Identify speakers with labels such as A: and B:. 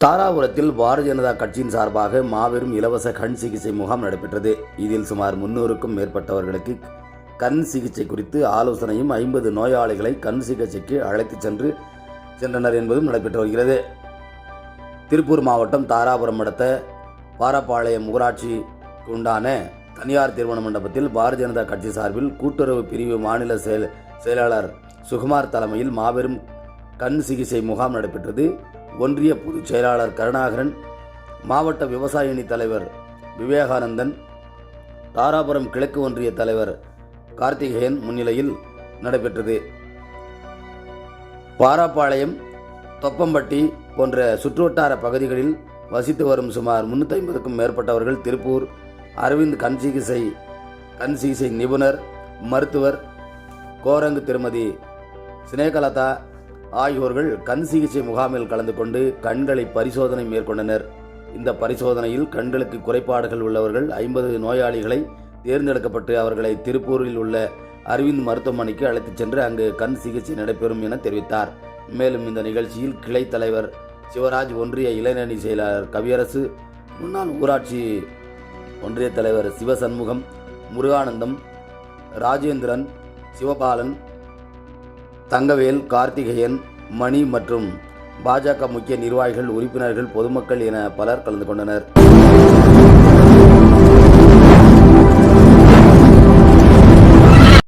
A: தாராபுரத்தில் பாரதிய ஜனதா கட்சியின் சார்பாக மாபெரும் இலவச கண் சிகிச்சை முகாம் நடைபெற்றது. இதில் சுமார் முன்னூறுக்கும் மேற்பட்டவர்களுக்கு கண் சிகிச்சை குறித்து ஆலோசனையும் ஐம்பது நோயாளிகளை கண் சிகிச்சைக்கு அழைத்துச் சென்று சென்றனர் என்பதும் நடைபெற்று வருகிறது. திருப்பூர் மாவட்டம் தாராபுரம் அடுத்த பாரப்பாளையம் ஊராட்சிக்கு உண்டான தனியார் திருமண மண்டபத்தில் பாரதிய ஜனதா கட்சி சார்பில் கூட்டுறவு பிரிவு மாநில செயல் செயலாளர் சுகுமார் தலைமையில் மாபெரும் கண் சிகிச்சை முகாம் நடைபெற்றது. ஒன்றிய பொதுச் செயலாளர் கருணாகரன் மாவட்ட விவசாய அணி தலைவர் விவேகானந்தன் தாராபுரம் கிழக்கு ஒன்றிய தலைவர் கார்த்திகேயன் முன்னிலையில் நடைபெற்றது. பாராப்பாளையம் தொப்பம்பட்டி போன்ற சுற்றுவட்டார பகுதிகளில் வசித்து வரும் சுமார் முன்னூற்றி ஐம்பதுக்கும் மேற்பட்டவர்கள் திருப்பூர் அரவிந்த் கண் சிகிச்சை கண் சிகிச்சை நிபுணர் மருத்துவர் கோரங்கு திருமதி சினேகலதா ஆகியோர்கள் கண் சிகிச்சை முகாமில் கலந்து கொண்டு கண்களை பரிசோதனை மேற்கொண்டனர். இந்த பரிசோதனையில் கண்களுக்கு குறைபாடுகள் உள்ளவர்கள் ஐம்பது நோயாளிகளை தேர்ந்தெடுக்கப்பட்டு அவர்களை திருப்பூரில் உள்ள அரவிந்த் மருத்துவமனைக்கு அழைத்துச் சென்று அங்கு கண் சிகிச்சை நடைபெறும் என தெரிவித்தார். மேலும் இந்த நிகழ்ச்சியில் கிளை தலைவர் சிவராஜ் ஒன்றிய இளைஞரணி செயலாளர் கவியரசு முன்னாள் ஊராட்சி ஒன்றிய தலைவர் சிவசண்முகம் முருகானந்தம் ராஜேந்திரன் சிவபாலன் தங்கவேல் கார்த்திகேயன் மணி மற்றும் பாஜக முக்கிய நிர்வாகிகள் உறுப்பினர்கள் பொதுமக்கள் என பலர் கலந்து கொண்டனர்.